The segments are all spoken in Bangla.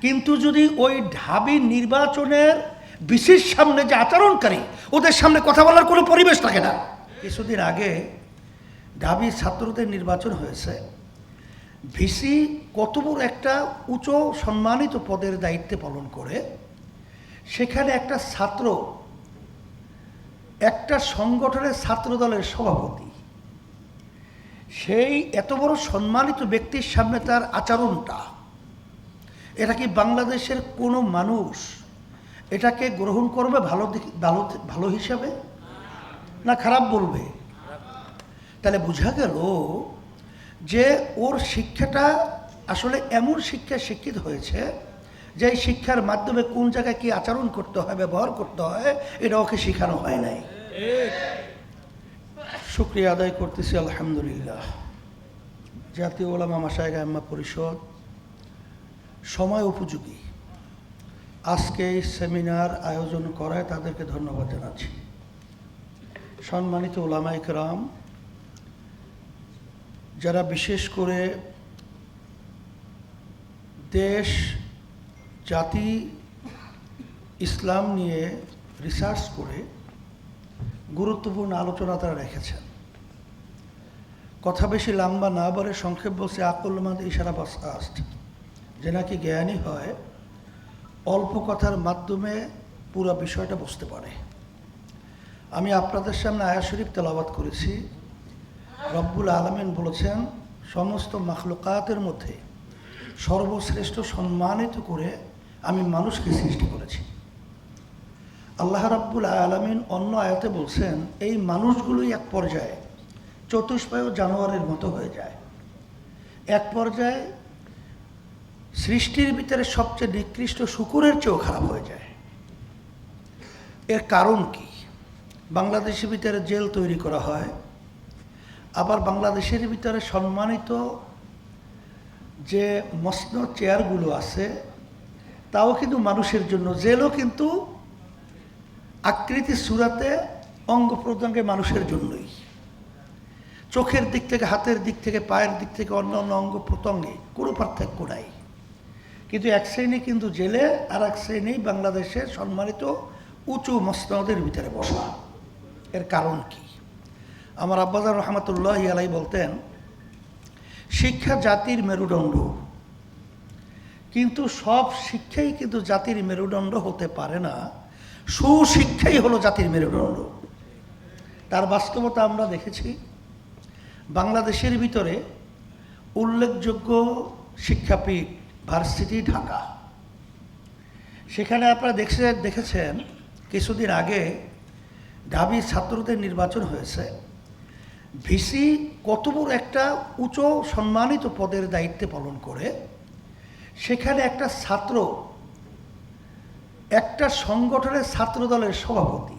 কিন্তু যদি ওই ঢাবি নির্বাচনের বিশেষ সামনে যে আচরণকারী, ওদের সামনে কথা বলার কোনো পরিবেশ থাকে না। কিছুদিন আগে ঢাবি ছাত্রদের নির্বাচন হয়েছে। ভিসি কত বড় একটা উঁচু সম্মানিত পদের দায়িত্বে পালন করে। সেখানে একটা ছাত্র, একটা সংগঠনের ছাত্র দলের সভাপতি। সেই এত বড় সম্মানিত ব্যক্তির সামনে তার আচরণটা এটা কি বাংলাদেশের কোনো মানুষ এটাকে গ্রহণ করবে ভালো ভালো ভালো হিসাবে? না খারাপ বলবে? তাহলে বোঝা গেল যে ওর শিক্ষাটা আসলে এমন শিক্ষা শিক্ষিত হয়েছে যে শিক্ষার মাধ্যমে কোন জায়গায় কি আচরণ করতে হয়, ব্যবহার করতে হয়, এটা ওকে শেখানো হয় নাই। শুক্রিয়া আদায় করতেছি, আলহামদুলিল্লাহ। জাতীয় ওলামা মাসায় গাম্মা পরিষদ। সময় উপযোগী। আজকে এই সেমিনার আয়োজন করায় তাদেরকে ধন্যবাদ জানাচ্ছি। সম্মানিত ওলামাইক রাম যারা বিশেষ করে দেশ, জাতি, ইসলাম নিয়ে রিসার্চ করে গুরুত্বপূর্ণ আলোচনা তারা রেখেছেন। কথা বেশি লম্বা না বলে সংক্ষেপ বলছে আকলমাদ ইশারা বাস আস্ট যে নাকি জ্ঞানী হয়, অল্প কথার মাধ্যমে পুরো বিষয়টা বুঝতে পারে। আমি আপনাদের সামনে আয়া শরীফ তেলাবাদ করেছি। রব্বুল আলমিন বলেছেন, সমস্ত মাখলুকাতের মধ্যে সর্বশ্রেষ্ঠ সম্মানিত করে আমি মানুষকে সৃষ্টি করেছি। আল্লাহ রাব্বুল আলমিন অন্য আয়াতে বলছেন, এই মানুষগুলোই এক পর্যায়ে চতুষ্পায় জানোয়ারের মতো হয়ে যায়। এক পর্যায়ে সৃষ্টির ভিতরে সবচেয়ে নিকৃষ্ট শুকুরের চেয়েও খারাপ হয়ে যায়। এর কারণ কি? বাংলাদেশের ভিতরে জেল তৈরি করা হয়, আবার বাংলাদেশের ভিতরে সম্মানিত যে মসন চেয়ারগুলো আছে, তাও কিন্তু মানুষের জন্য। জেলও কিন্তু আকৃতি সুরাতে অঙ্গ প্রত্যঙ্গে মানুষের জন্যই। চোখের দিক থেকে, হাতের দিক থেকে, পায়ের দিক থেকে অন্য অন্য অঙ্গ প্রত্যঙ্গে কোনো পার্থক্য নাই। কিন্তু এক শ্রেণি কিন্তু জেলে আর এক শ্রেণি বাংলাদেশের সম্মানিত উঁচু মসনদের ভিতরে বসা। এর কারণ কি? আমার আব্বাজার রহমতুল্লাহ আলাই বলতেন, শিক্ষা জাতির মেরুদণ্ড। কিন্তু সব শিক্ষাই কিন্তু জাতির মেরুদণ্ড হতে পারে না। সুশিক্ষাই হলো জাতির মেরুদণ্ড। তার বাস্তবতা আমরা দেখেছি। বাংলাদেশের ভিতরে উল্লেখযোগ্য শিক্ষাপীঠ ভার্সিটি ঢাকা সেখানে আপনারা দেখছে, দেখেছেন, কিছুদিন আগে ঢাবি ছাত্রদের নির্বাচন হয়েছে। ভিসি কত বড় একটা উঁচু সম্মানিত পদের দায়িত্বে পালন করে। সেখানে একটা ছাত্র, একটা সংগঠনের ছাত্র দলের সভাপতি।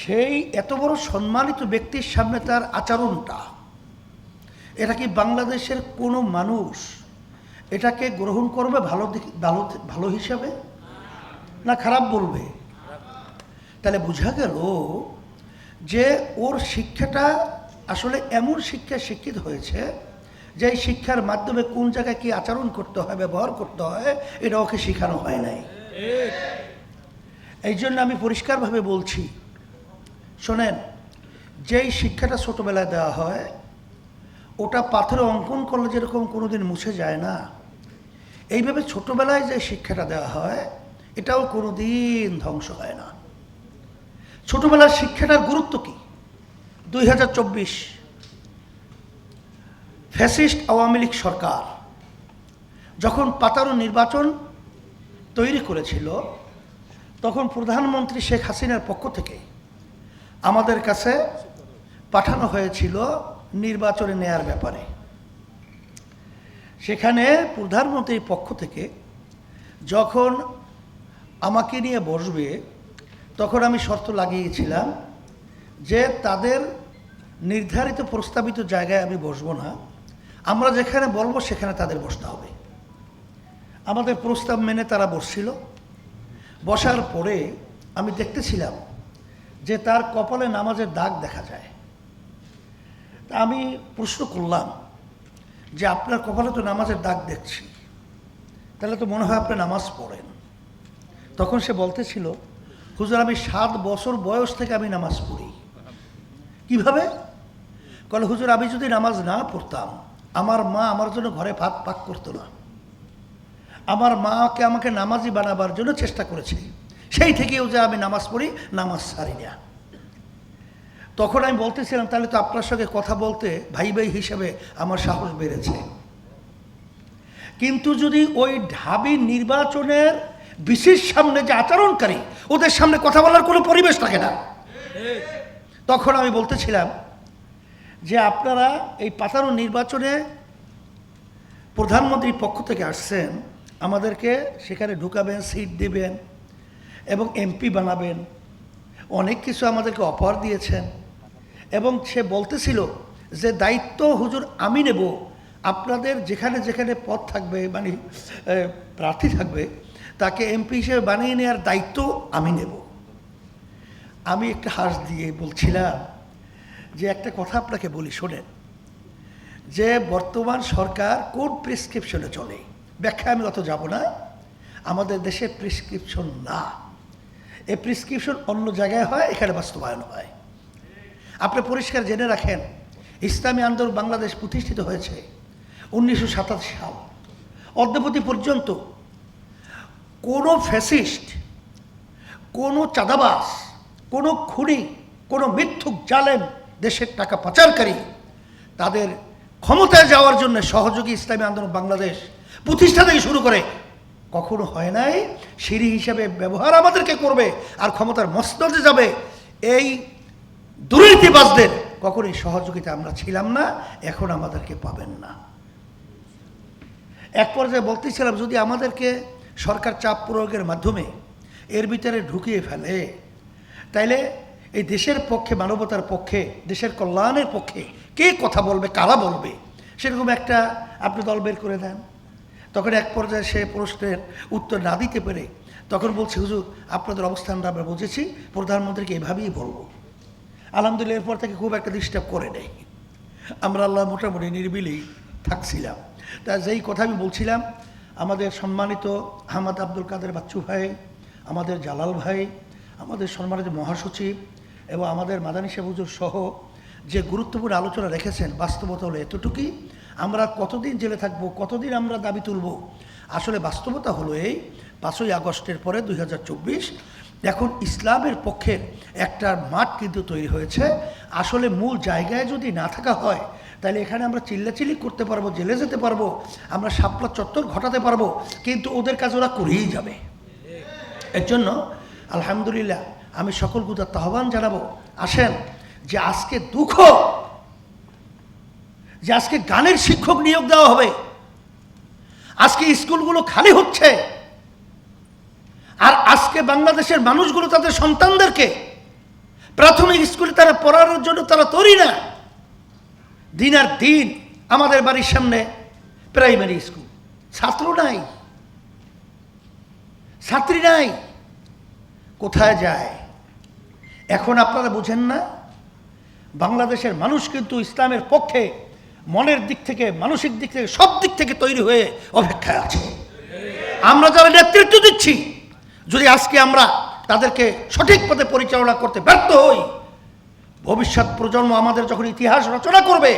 সেই এত বড় সম্মানিত ব্যক্তির সামনে তার আচরণটা, এটা কি বাংলাদেশের কোনো মানুষ এটাকে গ্রহণ করবে ভালো ভালো ভালো হিসাবে? না খারাপ বলবে? তাহলে বোঝা গেল যে ওর শিক্ষাটা আসলে এমন শিক্ষা শিক্ষিত হয়েছে যে শিক্ষার মাধ্যমে কোন জায়গায় কি আচরণ করতে হয়, ব্যবহার করতে হয়, এটা ওকে শেখানো হয় নাই। এই জন্য আমি পরিষ্কারভাবে বলছি, শোনেন, যেই শিক্ষাটা ছোটোবেলায় দেওয়া হয়, ওটা পাথরে অঙ্কন করলে যেরকম কোনোদিন মুছে যায় না। এইভাবে ছোটোবেলায় যে শিক্ষাটা দেওয়া হয়, এটাও কোনো দিন ধ্বংস হয় না। ছোটোবেলার শিক্ষাটার গুরুত্ব কি? দুই হাজার চব্বিশ ফ্যাসিস্ট আওয়ামী লীগ সরকার যখন পাতারো নির্বাচন তৈরি করেছিল, তখন প্রধানমন্ত্রী শেখ হাসিনার পক্ষ থেকে আমাদের কাছে পাঠানো হয়েছিল নির্বাচনে নেয়ার ব্যাপারে। সেখানে প্রধানমন্ত্রীর পক্ষ থেকে যখন আমাকে নিয়ে বসবে, তখন আমি শর্ত লাগিয়েছিলাম যে তাদের নির্ধারিত প্রস্তাবিত জায়গায় আমি বসবো না। আমরা যেখানে বলব সেখানে তাদের বসতে হবে। আমাদের প্রস্তাব মেনে তারা বসছিল। বসার পরে আমি দেখতেছিলাম যে তার কপালে নামাজের দাগ দেখা যায়। তা আমি প্রশ্ন করলাম যে আপনার কপালে তো নামাজের দাগ দেখছি। তাহলে তো মনে হয় আপনি নামাজ পড়েন। তখন সে বলতেছিল, হুজুর, আমি সাত বছর বয়স থেকে আমি নামাজ পড়ি। কীভাবে? কলে, হুজুর, আমি যদি নামাজ না পড়তাম, আমার মা আমার জন্য ঘরে ভাত পাক করতো না। আমার মাকে আমাকে নামাজি বানাবার জন্য চেষ্টা করেছে। সেই থেকেও যে আমি নামাজ পড়ি, নামাজ সারি না। তখন আমি বলতেছিলাম, তাহলে তো আপনার সঙ্গে কথা বলতে ভাই ভাই হিসেবে আমার সাহস বেড়েছে। কিন্তু যদি ওই ঢাবি নির্বাচনের বিশেষ সামনে যে আচরণকারী, ওদের সামনে কথা বলার কোনো পরিবেশ থাকে না। তখন আমি বলতেছিলাম যে, আপনারা এই পাতানো নির্বাচনে প্রধানমন্ত্রীর পক্ষ থেকে আসছেন, আমাদেরকে সেখানে ঢুকাবেন, সিট দেবেন এবং এমপি বানাবেন। অনেক কিছু আমাদেরকে অফার দিয়েছেন। এবং সে বলতেছিল যে, দায়িত্ব হুজুর আমি নেব। আপনাদের যেখানে যেখানে পদ থাকবে মানে প্রার্থী থাকবে, তাকে এমপি হিসেবে বানিয়ে নেওয়ার দায়িত্ব আমি নেব। আমি একটা হাস দিয়ে বলছিলাম যে, একটা কথা আপনাকে বলি, শোনেন। যে, বর্তমান সরকার কোন প্রেসক্রিপশনে চলে? ব্যাখ্যা আমি অত যাব না। আমাদের দেশে প্রেসক্রিপশন না। এ প্রেসক্রিপশন অন্য জায়গায় হয়, এখানে বাস্তবায়ন হয়। আপনি পরিষ্কার জেনে রাখেন, ইসলামী আন্দোলন বাংলাদেশ প্রতিষ্ঠিত হয়েছে উনিশশো সাতাশি সাল। অদ্যপতি পর্যন্ত কোনো ফ্যাসিস্ট, কোনো চাঁদাবাস কোনো খুনি, কোনো মিথ্যুক জালেম দেশের টাকা পাচারকারী তাদের ক্ষমতায় যাওয়ার জন্য সহযোগী ইসলামী আন্দোলন বাংলাদেশ প্রতিষ্ঠা থেকে শুরু করে কখনো হয় নাই, সিঁড়ি হিসাবে ব্যবহার আমাদেরকে করবে আর ক্ষমতার মস্তদে যাবে, এই দুর্নীতিবাজদের কখনোই সহযোগিতা আমরা ছিলাম না, এখন আমাদেরকে পাবেন না। এক পর্যায়ে বলতেছিলাম, যদি আমাদেরকে সরকার চাপ প্রয়োগের মাধ্যমে এর ভিতরে ঢুকিয়ে ফেলে, তাইলে এই দেশের পক্ষে, মানবতার পক্ষে, দেশের কল্যাণের পক্ষে কে কথা বলবে, কারা বলবে, সেরকম একটা আপনি দল বের করে দেন। তখন এক পর্যায়ে সে প্রশ্নের উত্তর না দিতে পেরে তখন বলছে, হুজুর, আপনাদের অবস্থানটা আমরা বুঝেছি, প্রধানমন্ত্রীকে এভাবেই বলব। আলহামদুলিল্লাহ, এরপর থেকে খুব একটা ডিস্টার্ব করে নেই। আমরা আল্লাহ মোটামুটি নির্বিলেই থাকছিলাম। তা যেই কথা আমি বলছিলাম, আমাদের সম্মানিত আহমদ আব্দুল কাদের বাচ্চু ভাই, আমাদের জালাল ভাই, আমাদের সম্মানিত মহাসচিব এবং আমাদের মাদানী সাহুজুর সহ যে গুরুত্বপূর্ণ আলোচনা রেখেছেন, বাস্তবতা হলো এতটুকুই, আমরা কতদিন জেলে থাকব, কতদিন আমরা দাবি তুলব? আসলে বাস্তবতা হলো এই, পাঁচই আগস্টের পরে দুই হাজার চব্বিশ এখন ইসলামের পক্ষে একটা মাঠ কিন্তু তৈরি হয়েছে। আসলে মূল জায়গায় যদি না থাকা হয়, তাহলে এখানে আমরা চিল্লাচিল্লি করতে পারব, জেলে যেতে পারব, আমরা শাপলা চত্বর ঘটাতে পারব, কিন্তু ওদের কাজ ওরা করেই যাবে। এর জন্য আলহামদুলিল্লাহ, আমি সকল গুদার আহ্বান জানাব, আসেন, যে আজকে দুঃখ, যে আজকে গানের শিক্ষক নিয়োগ দেওয়া হবে, আজকে স্কুলগুলো খালি হচ্ছে আজকে বাংলাদেশের মানুষগুলো তাদের সন্তানদেরকে প্রাথমিক স্কুলে তারা পড়ার জন্য তারা তৈরি না। দিন আর দিন আমাদের বাড়ির সামনে প্রাইমারি স্কুল। ছাত্র নাই। ছাত্রী নাই। কোথায় যায়? এখন আপনারা বুঝেন না, বাংলাদেশের মানুষ কিন্তু ইসলামের পক্ষে মনের দিক থেকে, মানসিক দিক থেকে, সব দিক থেকে তৈরি হয়ে অপেক্ষায় আছে। আমরা যারা নেতৃত্ব দিচ্ছি যদি আজকে আমরা তাদেরকে সঠিক পথে পরিচালনা করতে ব্যর্থ হই, ভবিষ্যৎ প্রজন্ম আমাদের যখন ইতিহাস রচনা করবে,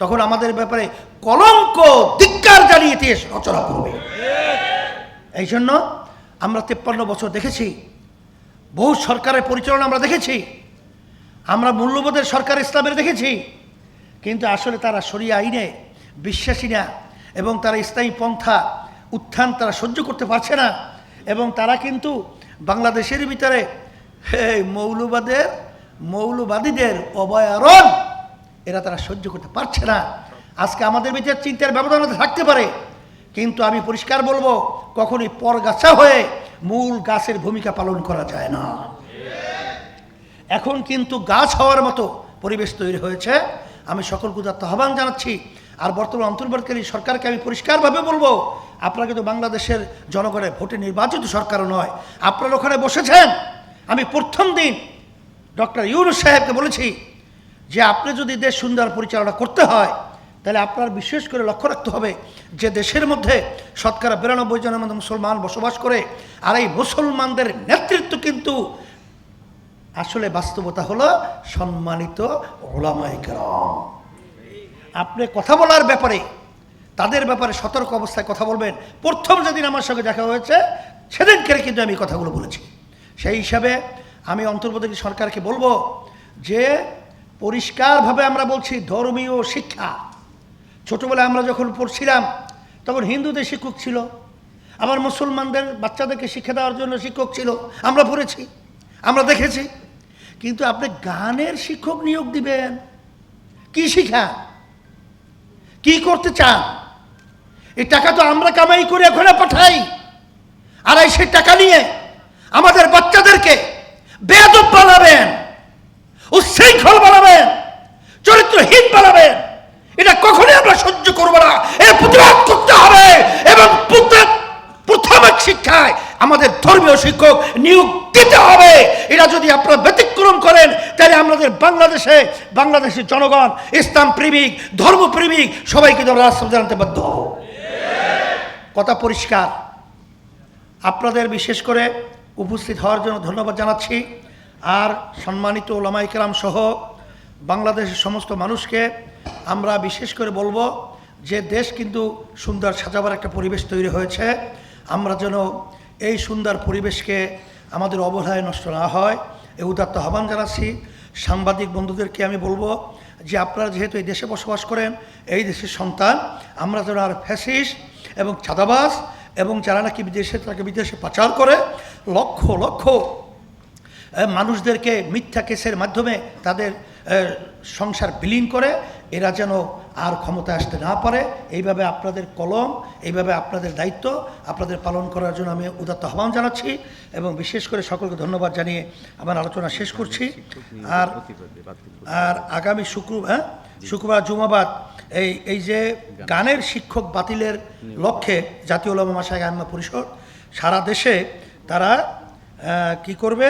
তখন আমাদের ব্যাপারে কলঙ্ক, ধিক্কার জানিয়ে ইতিহাস রচনা করবে। এই জন্য আমরা তেপ্পান্ন বছর দেখেছি, বহু সরকারের পরিচালনা আমরা দেখেছি, আমরা মূল্যবোধের সরকার ইসলামের দেখেছি, কিন্তু আসলে তারা সরিয়ে আইনে বিশ্বাসী না এবং তারা ইসলামী পন্থা উত্থান তারা সহ্য করতে পারছে না। এবং তারা কিন্তু বাংলাদেশের ভিতরে এই মৌলবাদের, মৌলবাদীদের অবয়ারণ এরা তারা সহ্য করতে পারছে না। আজকে আমাদের ভিতরে চিন্তার ব্যবধান থাকতে পারে। কিন্তু আমি পরিষ্কার বলব, কখনই পরগাছা হয়ে মূল গাছের ভূমিকা পালন করা যায় না। এখন কিন্তু গাছ হওয়ার মতো পরিবেশ তৈরি হয়েছে। আমি সকল গুজার আহ্বান জানাচ্ছি আর বর্তমান অন্তর্বর্তীকালী সরকারকে আমি পরিষ্কারভাবে বলব, আপনারা কিন্তু বাংলাদেশের জনগণের ভোটে নির্বাচিত সরকারও নয়। আপনারা ওখানে বসেছেন। আমি প্রথম দিন ডক্টর ইউনুস সাহেবকে বলেছি যে আপনি যদি দেশ সুন্দর পরিচালনা করতে হয়, তাহলে আপনার বিশেষ করে লক্ষ্য রাখতে হবে যে দেশের মধ্যে শতকরা বিরানব্বই জনের মধ্যে মুসলমান বসবাস করে, আর এই মুসলমানদের নেতৃত্ব কিন্তু আসলে বাস্তবতা হলো সম্মানিত ওলামাই কেরাম। আপনি কথা বলার ব্যাপারে, তাদের ব্যাপারে সতর্ক অবস্থায় কথা বলবেন। প্রথম যেদিন আমার সঙ্গে দেখা হয়েছে, সেদিনকে কিন্তু আমি কথাগুলো বলেছি। সেই হিসাবে আমি অন্তর্বর্তী সরকারকে বলব যে, পরিষ্কারভাবে আমরা বলছি ধর্মীয় শিক্ষা। ছোটোবেলায় আমরা যখন পড়ছিলাম, তখন হিন্দুদের শিক্ষক ছিল। আবার মুসলমানদের বাচ্চাদেরকে শিক্ষা দেওয়ার জন্য শিক্ষক ছিল। আমরা পড়েছি, আমরা দেখেছি। কিন্তু আপনি গানের শিক্ষক নিয়োগ দিবেন। কি শিখা? কি করতে চান? এই টাকা তো আমরা কামাই করে ওখানে পাঠাই। আর এই সেই টাকা নিয়ে আমাদের বাচ্চাদেরকে বেদব বানাবেন, উচ্ছৃঙ্খল বানাবেন, চরিত্রহীন বানাবেন। এটা কখনোই আমরা সহ্য করব না। এর প্রতিবাদ করতে হবে এবং প্রত্যেক প্রাথমিক শিক্ষায় আমাদের ধর্মীয় শিক্ষক নিয়োগ দিতে হবে। এটা যদি আপনারা ব্যতিক্রম করেন, তাহলে আমাদের বাংলাদেশে বাংলাদেশের জনগণ ইসলাম প্রেমিক ধর্মপ্রেমিক, সবাইকে আমরা রাস্তা জানাতে বাধ্য কথা পরিষ্কার। আপনাদের বিশেষ করে উপস্থিত হওয়ার জন্য ধন্যবাদ জানাচ্ছি। আর সম্মানিত ওলামাই কেরাম সহ বাংলাদেশের সমস্ত মানুষকে আমরা বিশেষ করে বলব যে দেশ কিন্তু সুন্দর সাজাবার একটা পরিবেশ তৈরি হয়েছে। আমরা যেন এই সুন্দর পরিবেশকে আমাদের অবহেলায় নষ্ট না হয়। এ উদাত্ত আহ্বান জানাচ্ছি। সাংবাদিক বন্ধুদেরকে আমি বলব যে আপনারা যেহেতু এই দেশে বসবাস করেন, এই দেশের সন্তান, আমরা যেন আর ফ্যাসিস এবং ছাদাবাস এবং যারা নাকি বিদেশে, তাকে বিদেশে পাচার করে, লক্ষ লক্ষ মানুষদেরকে মিথ্যা কেসের মাধ্যমে তাদের সংসার বিলীন করে এরা যেন আর ক্ষমতায় আসতে না পারে। এইভাবে আপনাদের কলম এইভাবে আপনাদের দায়িত্ব আপনাদের পালন করার জন্য আমি উদাত্ত আহ্বান জানাচ্ছি এবং বিশেষ করে সকলকে ধন্যবাদ জানিয়ে আমার আলোচনা শেষ করছি। আর আর আগামী শুক্র হ্যাঁ? শুক্রবার জুমাবাদ এই এই যে গানের শিক্ষক বাতিলের লক্ষ্যে জাতীয় ওলামা মাসায় আইম্মা পরিষদ সারা দেশে তারা কি করবে?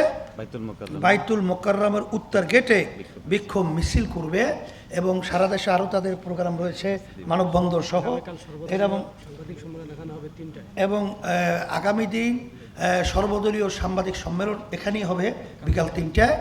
বাইতুল মোকাররামের উত্তর গেটে বিক্ষোভ মিছিল করবে এবং সারা দেশে আরও তাদের প্রোগ্রাম রয়েছে মানববন্ধন সহ। এরকম সাংবাদিক সম্মেলন এখানে হবে তিনটায়। এবং আগামী দিন সর্বদলীয় সাংবাদিক সম্মেলন এখানেই হবে বিকাল তিনটায়।